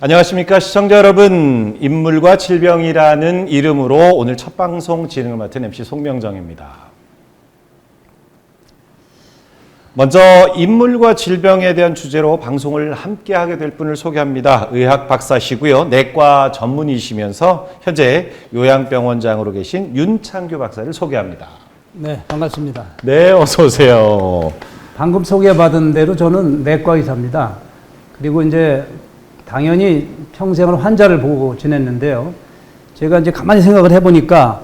안녕하십니까 시청자 여러분 인물과 질병이라는 이름으로 오늘 첫 방송 진행을 맡은 MC 송명정입니다. 먼저 인물과 질병에 대한 주제로 방송을 함께 하게 될 분을 소개합니다. 의학 박사시고요. 내과 전문의시면서 현재 요양병원장으로 계신 윤창규 박사를 소개합니다. 네, 반갑습니다. 네, 어서 오세요. 방금 소개받은 대로 저는 내과 의사입니다. 그리고 이제 당연히 평생을 환자를 보고 지냈는데요. 제가 이제 가만히 생각을 해보니까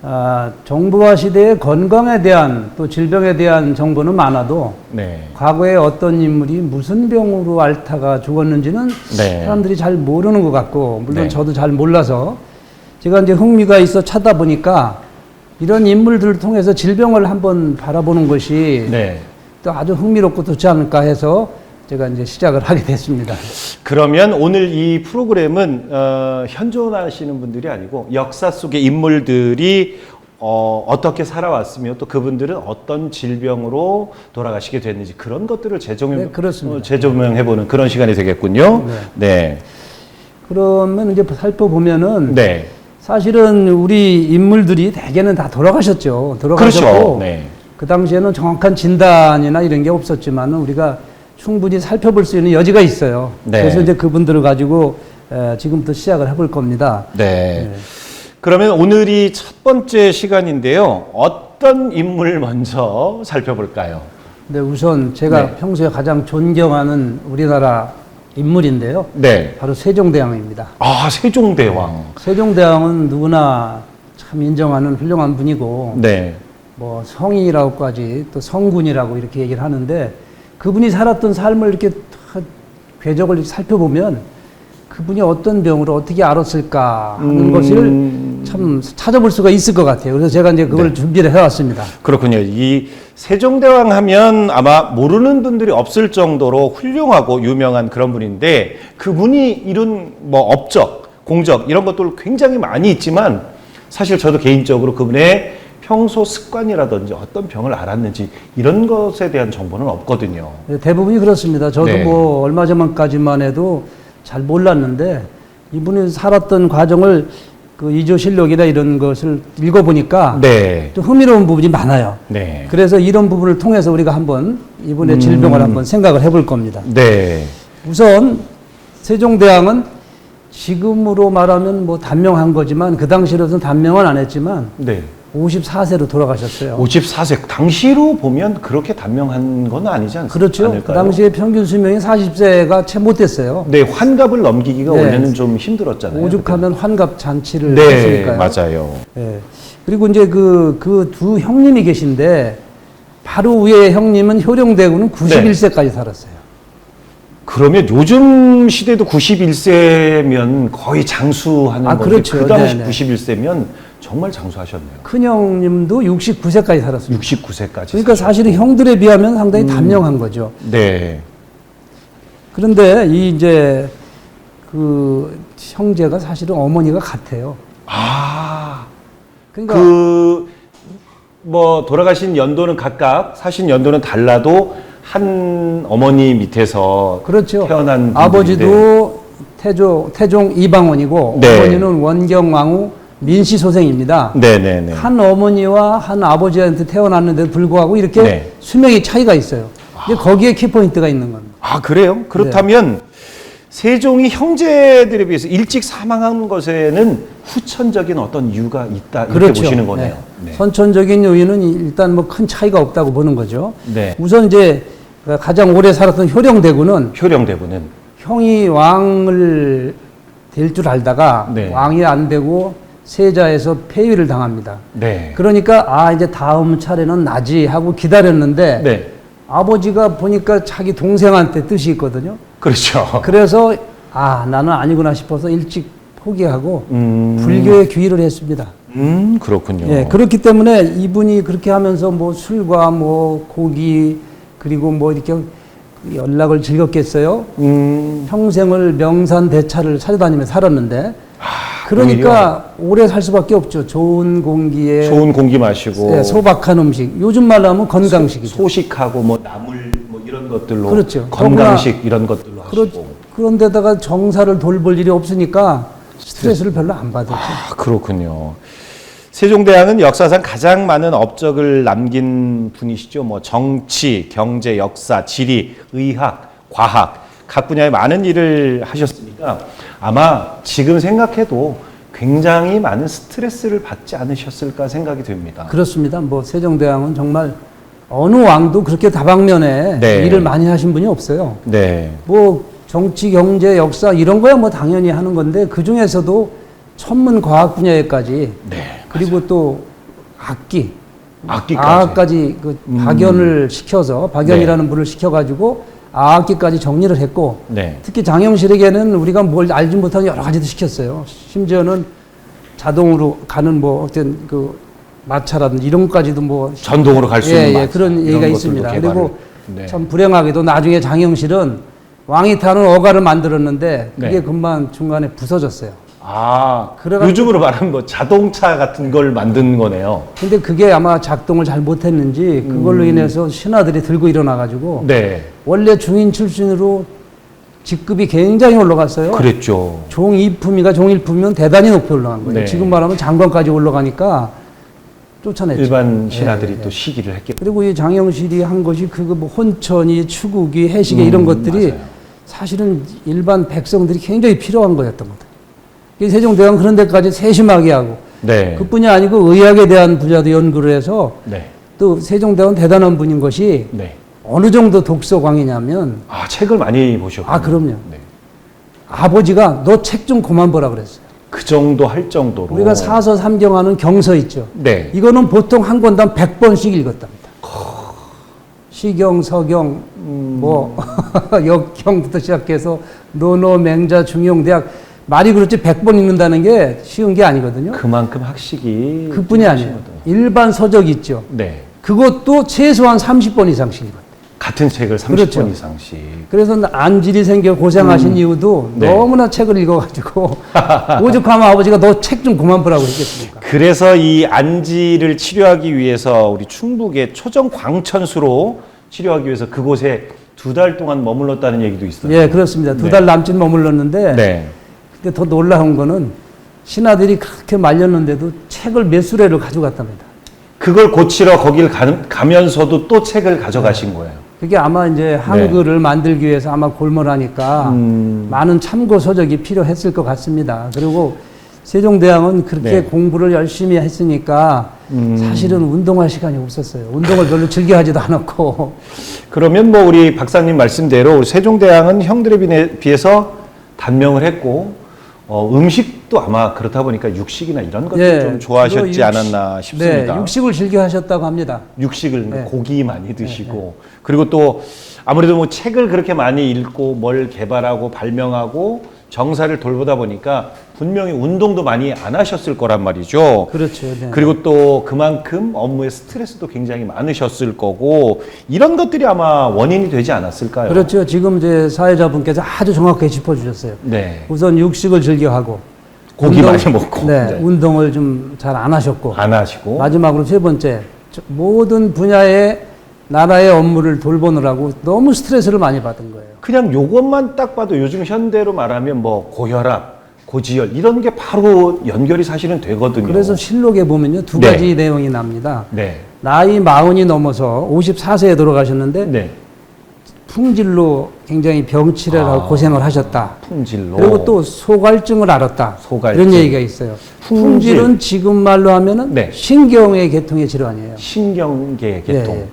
아, 정부화 시대의 건강에 대한 또 질병에 대한 정보는 많아도 네. 과거에 어떤 인물이 무슨 병으로 앓다가 죽었는지는 네. 사람들이 잘 모르는 것 같고 물론 네. 저도 잘 몰라서 제가 이제 흥미가 있어 찾아보니까 이런 인물들을 통해서 질병을 한번 바라보는 것이 네. 또 아주 흥미롭고 좋지 않을까 해서 제가 이제 시작을 하게 됐습니다. 그러면 오늘 이 프로그램은 어, 현존하시는 분들이 아니고 역사 속의 인물들이 어, 어떻게 살아왔으며 또 그분들은 어떤 질병으로 돌아가시게 됐는지 그런 것들을 재조명, 네. 어, 재조명해보는 그런 시간이 되겠군요. 네. 그러면 이제 살펴보면은 네. 사실은 우리 인물들이 대개는 다 돌아가셨죠. 그렇죠. 돌아가셨고 네. 그 당시에는 정확한 진단이나 이런 게 없었지만 우리가 충분히 살펴볼 수 있는 여지가 있어요. 네. 그래서 이제 그분들을 가지고 에, 지금부터 시작을 해볼 겁니다. 네. 그러면 오늘이 첫 번째 시간인데요. 어떤 인물 먼저 살펴볼까요? 근데 우선 제가 네. 평소에 가장 존경하는 우리나라 인물인데요. 네. 바로 세종대왕입니다. 아, 세종대왕. 세종대왕은 누구나 참 인정하는 훌륭한 분이고 네. 뭐 성인이라고까지 또 성군이라고 이렇게 얘기를 하는데 그분이 살았던 삶을 이렇게 다 궤적을 살펴보면 그분이 어떤 병으로 어떻게 알았을까 하는 음. 것을 참 찾아볼 수가 있을 것 같아요. 그래서 제가 이제 그걸 네. 준비를 해왔습니다. 그렇군요. 이 세종대왕 하면 아마 모르는 분들이 없을 정도로 훌륭하고 유명한 그런 분인데 그분이 이룬 뭐 업적, 공적 이런 것들 굉장히 많이 있지만 사실 저도 개인적으로 그분의 평소 습관이라든지 어떤 병을 앓았는지 이런 것에 대한 정보는 없거든요. 네, 대부분이 그렇습니다. 저도 네. 뭐 얼마 전까지만 해도 잘 몰랐는데 이분이 살았던 과정을 그 이조실록이나 이런 것을 읽어보니까 네. 또 흥미로운 부분이 많아요. 네. 그래서 이런 부분을 통해서 우리가 한번 이분의 음. 질병을 한번 생각을 해볼 겁니다. 네. 우선 세종대왕은 지금으로 말하면 뭐 단명한 거지만 그 당시로서는 단명은 안 했지만 네. 54세로 돌아가셨어요. 54세 당시로 보면 그렇게 단명한 건 아니지 않, 그렇죠. 않을까요? 그 당시에 평균 수명이 40세가 채 못 됐어요. 네, 환갑을 넘기기가 네. 원래는 좀 힘들었잖아요. 오죽하면 환갑 잔치를 네, 했으니까요. 맞아요. 예. 그리고 이제 그 그 두 형님이 계신데 바로 위에 형님은 효령대군은 91세까지 살았어요. 그러면 요즘 시대도 91세면 거의 장수하는 아, 건데 그렇죠. 그 당시 네네. 91세면 정말 장수하셨네요. 큰 형님도 69세까지 살았습니다. 69세까지. 그러니까 사실은 형들에 비하면 상당히 단명한 거죠. 네. 그런데 이 이제 그 형제가 사실은 어머니가 같아요. 아, 그러니까 그 뭐 돌아가신 연도는 각각 사신 연도는 달라도 한 어머니 밑에서 그렇죠. 태어난 아버지도 태조 태종 이방원이고 네. 어머니는 원경왕후 민씨 소생입니다. 네네네. 한 어머니와 한 아버지한테 태어났는데도 불구하고 이렇게 네. 수명이 차이가 있어요. 근데 거기에 키포인트가 있는 겁니다. 아 그래요? 그렇다면 세종이 형제들에 비해서 일찍 사망한 것에는 후천적인 어떤 이유가 있다 이렇게 보시는 거네요. 네. 선천적인 요인은 일단 뭐 큰 차이가 없다고 보는 거죠. 네. 우선 이제 가장 오래 살았던 효령대군은 효령대군은 형이 왕을 될 줄 알다가 네. 왕이 안 되고 세자에서 폐위를 당합니다. 네. 그러니까 아 이제 다음 차례는 나지 하고 기다렸는데 네. 아버지가 보니까 자기 동생한테 뜻이 있거든요. 그렇죠. 그래서 아 나는 아니구나 싶어서 일찍 포기하고 음, 불교에 귀의를 했습니다. 음 그렇군요. 예, 그렇기 때문에 이분이 그렇게 하면서 뭐 술과 뭐 고기 그리고 뭐 이렇게 연락을 즐겼겠어요. 음, 평생을 명산 대차를 찾아다니며 살았는데 그러니까 오래 살 수밖에 없죠. 좋은 공기에 좋은 공기 마시고 예, 소박한 음식. 요즘 말로 하면 건강식이죠. 소 식하고 뭐 나물 뭐 이런 것들로 그렇죠. 건강식 이런 것들로 그렇, 하시고 그런 데다가 정사를 돌볼 일이 없으니까 스트레스를 별로 안 받았죠. 아, 그렇군요. 세종대왕은 역사상 가장 많은 업적을 남긴 분이시죠. 뭐 정치, 경제, 역사, 지리, 의학, 과학 각 분야에 많은 일을 하셨으니까 아마 지금 생각해도 굉장히 많은 스트레스를 받지 않으셨을까 생각이 됩니다. 그렇습니다. 뭐 세종대왕은 정말 어느 왕도 그렇게 다방면에 네. 일을 많이 하신 분이 없어요. 네. 뭐 정치, 경제, 역사 이런 거야 뭐 당연히 하는 건데 그 중에서도 천문 과학 분야에까지 네. 그리고 또 악기, 악기까지. 아악까지 그 음. 박연을 시켜서 박연이라는 분을 시켜가지고 아악기까지 정리를 했고 네. 특히 장영실에게는 우리가 뭘 알지 못하는 여러 가지도 시켰어요. 심지어는 자동으로 가는 뭐 어떤 그 마차라든지 이런 것까지도 뭐 전동으로 갈수 예, 있는 예, 마차, 그런 얘기가 것들도 있습니다. 개발을- 그리고 네. 참 불행하게도 나중에 장영실은 왕이 타는 어가를 만들었는데 그게 네. 금방 중간에 부서졌어요. 아, 그래가지고- 요즘으로 말하면 뭐 자동차 같은 걸 만든 거네요. 근데 그게 아마 작동을 잘 못했는지 그걸로 인해서 신하들이 들고 일어나가지고 음. 네. 원래 중인 출신으로 직급이 굉장히 올라갔어요. 그랬죠. 종이품이가 종일품이면 대단히 높이 올라간 거예요. 네. 지금 말하면 장관까지 올라가니까 쫓아냈죠. 일반 신하들이 예, 예. 또 시기를 했겠죠. 그리고 이 장영실이 한 것이 그거 뭐 혼천이 추국이 해시계 음, 이런 것들이 맞아요. 사실은 일반 백성들이 굉장히 필요한 거였던 거다. 이 세종대왕 그런 데까지 세심하게 하고 네. 그뿐이 아니고 의학에 대한 분야도 연구를 해서 네. 또 세종대왕은 대단한 분인 것이 네. 어느 정도 독서광이냐면 아, 책을 많이 보셨군요. 아, 그럼요. 네. 아버지가 너 책 좀 그만 보라 그랬어요. 그 정도 할 정도로. 우리가 사서 삼경하는 경서 있죠. 네. 이거는 보통 한 권당 100번씩 읽었답니다. 시경, 서경, 음. 뭐 역경부터 시작해서 노노, 맹자, 중용 대학 말이 그렇지 100번 읽는다는 게 쉬운 게 아니거든요. 그만큼 학식이 그뿐이 아니에요. 일반 서적 있죠. 네. 그것도 최소한 30번 이상씩 읽었대요. 같은 책을 30번 그렇죠. 이상씩. 그래서 안질이 생겨 고생하신 이유도 네. 너무나 책을 읽어가지고 오죽하면 아버지가 너 책 좀 그만 보라고 했겠습니까? 그래서 이 안지를 치료하기 위해서 우리 충북의 초정 광천수로 치료하기 위해서 그곳에 두 달 동안 머물렀다는 얘기도 있어요. 예, 그렇습니다. 두 네. 달 남짓 머물렀는데 네. 근데 더 놀라운 거는 신하들이 그렇게 말렸는데도 책을 몇 수레를 가져갔답니다. 그걸 고치러 거길 가, 가면서도 또 책을 가져가신 네. 거예요. 그게 아마 이제 한글을 만들기 위해서 아마 골몰하니까 음. 많은 참고 서적이 필요했을 것 같습니다. 그리고 세종대왕은 그렇게 네. 공부를 열심히 했으니까 음. 사실은 운동할 시간이 없었어요. 운동을 별로 즐겨 하지도 않았고. 그러면 뭐 우리 박사님 말씀대로 세종대왕은 형들에 비해- 비해서 단명을 했고 어, 음식 도 아마 그렇다 보니까 육식이나 이런 것들 예, 좀 좋아하셨지 육식- 않았나 싶습니다. 네, 육식을 즐겨 하셨다고 합니다. 육식을 네. 고기 많이 드시고 그리고 또 아무래도 뭐 책을 그렇게 많이 읽고 뭘 개발하고 발명하고 정사를 돌보다 보니까 분명히 운동도 많이 안 하셨을 거란 말이죠. 그렇죠. 네. 그리고 또 그만큼 업무의 스트레스도 굉장히 많으셨을 거고 이런 것들이 아마 원인이 되지 않았을까요? 그렇죠. 지금 이제 사회자분께서 아주 정확하게 짚어주셨어요. 네. 우선 육식을 즐겨하고 고기 많이 먹고 네, 네. 운동을 좀 잘 안 하셨고 안 하시고 마지막으로 세 번째 저- 모든 분야의 나라의 업무를 돌보느라고 너무 스트레스를 많이 받은 거예요. 그냥 요것만 딱 봐도 요즘 현대로 말하면 뭐 고혈압, 고지혈 이런 게 바로 연결이 사실은 되거든요. 그래서 실록에 보면요 두 네. 가지 내용이 납니다. 네. 나이 마흔이 넘어서 54세에 돌아가셨는데 네. 풍질로 굉장히 병치를 하고 아. 고생을 하셨다. 품질로 그리고 또 소갈증을 앓았다. 소갈증. 이런 얘기가 있어요. 품질. 품질은 지금 말로 하면은 네. 신경의 계통의 질환이에요. 신경계 계통, 예, 예.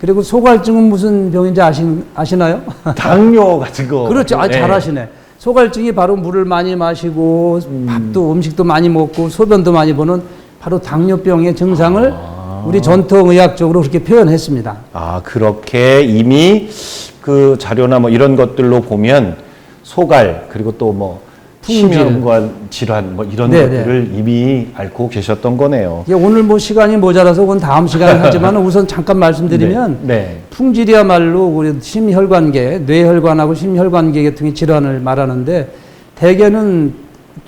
그리고 소갈증은 무슨 병인지 아시, 아시나요? 당뇨 같은 거. 그렇죠. 아, 네. 잘하시네. 소갈증이 바로 물을 많이 마시고 밥도 음식도 많이 먹고 소변도 많이 보는 바로 당뇨병의 증상을 아. 우리 전통 의학적으로 그렇게 표현했습니다. 아 그렇게 이미 그 자료나 뭐 이런 것들로 보면 소갈 그리고 또뭐 품질. 심혈관 질환 뭐 이런 네, 것들을 이미 알고 계셨던 거네요. 이게 오늘 뭐 시간이 모자라서 그건 다음 시간에 하지만 우선 잠깐 말씀드리면 네. 네. 풍질이야말로 우리 심혈관계, 뇌혈관하고 심혈관계 계통의 질환을 말하는데 대개는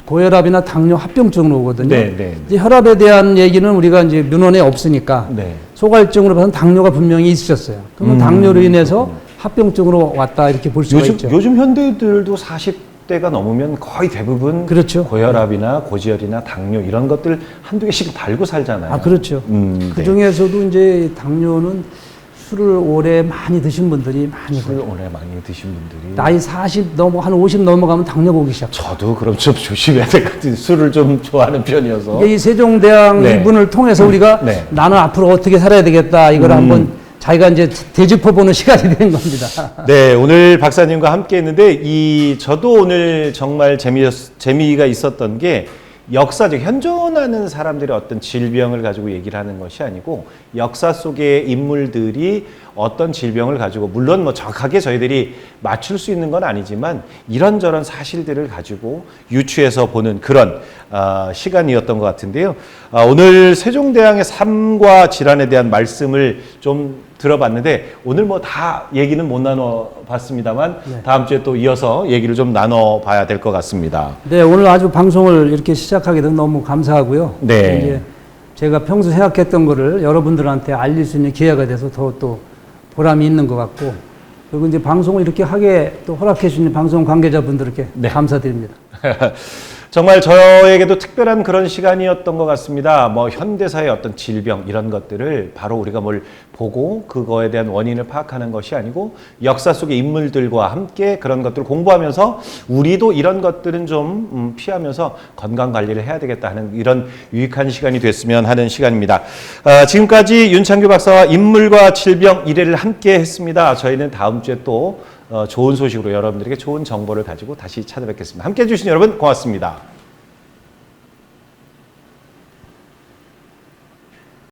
고혈압이나 당뇨 합병증으로 오거든요. 네, 네, 이제 혈압에 대한 얘기는 우리가 이제 민원에 없으니까 네. 소갈증으로 봐서 당뇨가 분명히 있으셨어요. 그러면 음, 당뇨로 인해서 합병증으로 왔다 이렇게 볼 수가 요즘 있죠. 요즘 현대들도 40대가 넘으면 거의 대부분 그렇죠. 고혈압이나 고지혈이나 당뇨 이런 것들 한두 개씩 달고 살잖아요. 아 그렇죠. 음, 그 네. 중에서도 이제 당뇨는 술을 오래 많이 드신 분들이 많이 술 걸려요. 오래 많이 드신 분들이 나이 40 넘어 한 50 넘어가면 당뇨 오기 시작. 저도 그럼 좀 조심해야 될 것 같아요. 술을 좀 좋아하는 편이어서. 이게 이 세종대왕 네. 이분을 통해서 우리가 네. 나는 앞으로 어떻게 살아야 되겠다 이걸 음. 한번 자기가 이제 되짚어보는 시간이 된 겁니다. 네, 오늘 박사님과 함께 했는데 이 저도 오늘 정말 재미 재미가 있었던 게 역사적 현존하는 사람들의 어떤 질병을 가지고 얘기를 하는 것이 아니고 역사 속의 인물들이 어떤 질병을 가지고 물론 뭐 정확하게 저희들이 맞출 수 있는 건 아니지만 이런저런 사실들을 가지고 유추해서 보는 그런 아, 시간이었던 것 같은데요. 아, 오늘 세종대왕의 삶과 질환에 대한 말씀을 좀 들어봤는데 오늘 뭐 다 얘기는 못 나눠 봤습니다만 네. 다음 주에 또 이어서 얘기를 좀 나눠 봐야 될 것 같습니다. 네, 오늘 아주 방송을 이렇게 시작하게 돼서 너무 감사하고요. 네. 이제 제가 평소 생각했던 거를 여러분들한테 알릴 수 있는 기회가 돼서 더 또 보람이 있는 것 같고 그리고 이제 방송을 이렇게 하게 또 허락해 주신 방송 관계자분들께 네. 감사드립니다. 정말 저에게도 특별한 그런 시간이었던 것 같습니다. 뭐 현대사의 어떤 질병 이런 것들을 바로 우리가 뭘 보고 그거에 대한 원인을 파악하는 것이 아니고 역사 속의 인물들과 함께 그런 것들을 공부하면서 우리도 이런 것들은 좀 음, 피하면서 건강 관리를 해야 되겠다 하는 이런 유익한 시간이 됐으면 하는 시간입니다. 아, 지금까지 윤창규 박사와 인물과 질병 일회를 함께 했습니다. 저희는 다음 주에 또 어, 좋은 소식으로 여러분들에게 좋은 정보를 가지고 다시 찾아뵙겠습니다. 함께 해주신 여러분 고맙습니다.